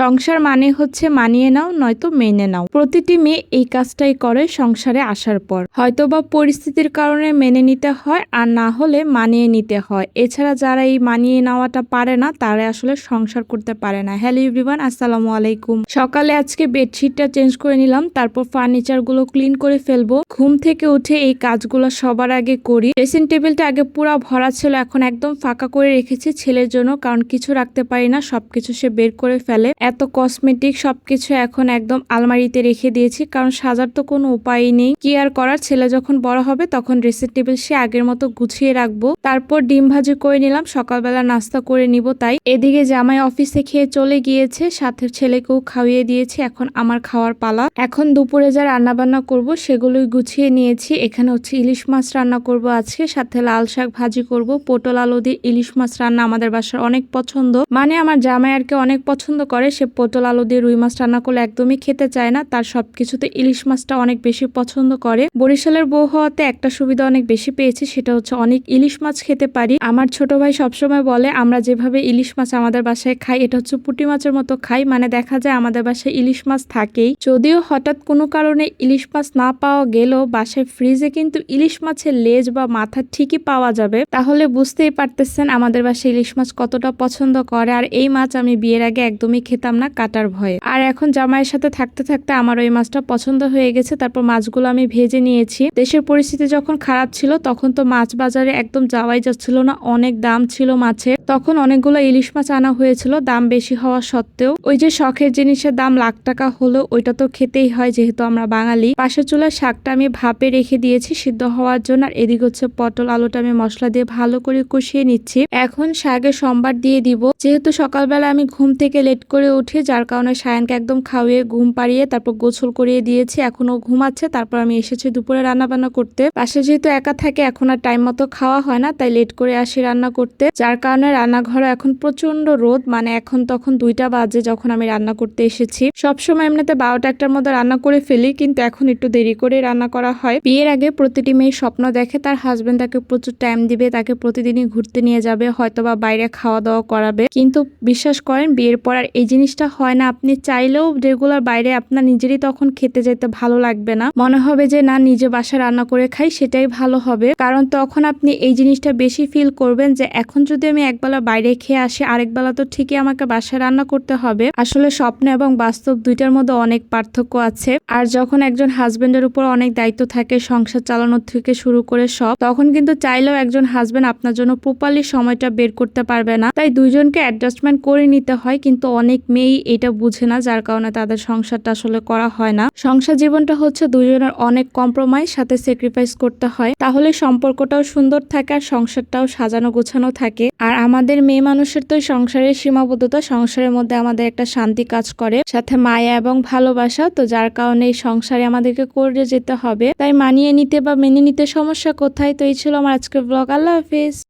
সংসার মানে হচ্ছে মানিয়ে নাও, নয়তো মেনে নাও। প্রতিটি মেয়ে এই কাজটাই করে সংসারে আসার পর। হয়তোবা পরিস্থিতির কারণে মেনে নিতে হয় আর না হলে মানিয়ে নিতে হয়। এছাড়া যারা এই মানিয়ে নেওয়াটা পারে না, তারা আসলে সংসার করতে পারে না। হ্যালো এভরিওয়ান, আসসালামু আলাইকুম। সকালে আজকে বেডশিটটা চেঞ্জ করে নিলাম, তারপর ফার্নিচারগুলো ক্লিন করে ফেলব। ঘুম থেকে উঠে এই কাজগুলো সবার আগে করি। ড্রেসিং টেবিলটা আগে পুরো ভরা ছিল, এখন একদম ফাঁকা করে রেখেছি ছেলের জন্য, কারণ কিছু রাখতে পারি না, সবকিছু সে বের করে ফেলে। এত কসমেটিক সবকিছু এখন একদম আলমারিতে রেখে দিয়েছি, কারণ সাজার তো কোনো উপায় নেই। কি আর করার? ছেলে যখন বড় হবে তখন ড্রেসিং টেবিল সে আগের মতো গুছিয়ে রাখব। তারপর ডিম ভাজি করে নিলাম, সকালবেলা নাস্তা করে নিব তাই। এদিকে জামাই অফিসে খেয়ে চলে গিয়েছে, সাথে ছেলেকেও খাইয়ে দিয়েছি, এখন আমার খাওয়ার পালা। এখন দুপুরে যা রান্না বান্না করব সেগুলোই গুছিয়ে নিয়েছি। এখানে হচ্ছে ইলিশ মাছ রান্না করব আজকে, সাথে লাল শাক ভাজি করব। পটল আলু দিয়ে ইলিশ মাছ রান্না আমাদের বাসার অনেক পছন্দ। মানে আমার জামাই আর কি অনেক পছন্দ করে সে পটল আলু দিয়ে রুই মাছ রান্না করলে একদমই খেতে চায় না। তার সবকিছুতে ইলিশ মাছটা অনেক বেশি পছন্দ করে। বরিশালের বউ হওয়াতে একটা সুবিধা অনেক বেশি পেয়েছি, সেটা হচ্ছে অনেক ইলিশ মাছ খেতে পারি। আমার ছোট ভাই সবসময় বলে, আমরা যেভাবে ইলিশ মাছ আমাদের বাসায় খাই, এটা হচ্ছে পুঁটি মাছের মতো খাই। মানে দেখা যায় আমাদের বাসায় ইলিশ মাছ থাকেই। যদিও হঠাৎ কোনো কারণে ইলিশ মাছ না পাওয়া গেলেও বাসায় ফ্রিজে কিন্তু ইলিশ মাছের লেজ বা মাথা ঠিকই পাওয়া যাবে। তাহলে বুঝতেই পারতেছেন আমাদের বাসায় ইলিশ মাছ কতটা পছন্দ করে, আর এই মাছ আমি বিয়ের আগে একদমই খেতাম না কাটার ভয়ে। আর এখন জামাইয়ের সাথে থাকতে থাকতে আমার ওই মাছটা পছন্দ হয়ে গেছে, তারপর মাছগুলো আমি ভেজে নিয়েছি। দেশের পরিস্থিতি যখন খারাপ ছিল, তখন তো মাছ বাজারে একদম যাওয়াই যাচ্ছিল না, অনেক দাম ছিল মাছের। তখন অনেকগুলো ইলিশ মাছ আনা হয়েছিল, দাম বেশি হওয়া সত্ত্বেও। ওই যে শখের জিনিসের দাম লাখ টাকা হলো ওইটা তো খেতেই হয়, যেহেতু আমরা বাঙালি। পাশের চুলার শাকটা আমি ভাপে রেখে দিয়েছি, সিদ্ধ হওয়ার জন্য। আর এদিকে হচ্ছে পটল, আলুটা আমি মশলা দিয়ে ভালো করে কষিয়ে নিচ্ছি। এখন শাকে সম্বার দিয়ে দিব। যেহেতু সকালবেলা আমি ঘুম থেকে লেট করে উঠি, যার কারণে সায়নকে একদম খাওয়িয়ে, ঘুম পাড়িয়ে তারপর গোসল করিয়ে দিয়েছি। এখন ও ঘুমাচ্ছে, তারপর আমি এসেছি দুপুরে রান্না বান্না করতে। পাশে যেহেতু একা থাকে, এখন আর টাইম মতো খাওয়া হয় না, তাই লেট করে আসি রান্না করতে। যার কারণে রান্নাঘরে এখন প্রচণ্ড রোদ মানে এখন তখন দুইটা বাজে যখন আমি রান্না করতে এসেছি। সবসময় এমনিতে বারোটা একটার মধ্যে রান্না করে ফেলি, কিন্তু এখন একটু দেরি করে রান্না করা হয়। বিয়ের আগে প্রতিটি মেয়ে স্বপ্ন দেখে, তার হাজবেন্ড তাকে প্রচুর টাইম দিবে, তাকে প্রতিদিনই ঘুরতে নিয়ে যাবে, হয়তোবা বাইরে খাওয়া দাওয়া করাবে। কিন্তু বিশ্বাস করেন, বিয়ের পর আর এই জিনিসটা হয় না, আপনি চাইলেও রেগুলার বাইরে আপনার নিজেরই তখন খেতে যেতে ভালো লাগবে না। মনে হবে যে, না, নিজে বাসা রান্না করে খাই, সেটাই ভালো হবে। কারণ তখন আপনি এই জিনিসটা বেশি ফিল করবেন যে, এখন যদি আমি একবেলা বাইরে খেয়ে আসি আরেক বেলা তো ঠিকই আমাকে বাসায় রান্না করতে হবে। আসলে স্বপ্ন এবং বাস্তব দুইটার মধ্যে অনেক পার্থক্য আছে। আর যখন একজন হাজবেন্ডের উপর অনেক দায়িত্ব থাকে, সংসার চালানোর থেকে শুরু করে সব, তখন কিন্তু চাইলেও একজন হাজবেন্ড আপনার জন্য প্রপারলি সময়টা বের করতে পারবে না। তাই দুইজনকে অ্যাডজাস্টমেন্ট করে নিতে হয়, কিন্তু অনেক মেয়েই এটা বুঝে না, যার কারণে তাদের সংসারটা আসলে করা হয় না। সংসার জীবনটা হচ্ছে দুজনের অনেক কম্প্রোমাইজ সাথে স্যাক্রিফাইস করতে হয়। তাহলে সম্পর্কটাও সুন্দর থাকে আর সংসারটাও সাজানো গোছানো থাকে। আর আমাদের মেয়ে মানুষের তো সংসারের সীমাবদ্ধতা, সংসারের মধ্যে আমাদের একটা শান্তি কাজ করে, সাথে মায়া এবং ভালোবাসা। তো যার কারণে এই সংসারে আমাদেরকে করে যেতে হবে। তাই মানিয়ে নিতে বা মেনে নিতে সমস্যা কোথায়? তো এই ছিল আমার আজকের ব্লগ আল্লাহ হাফিজ।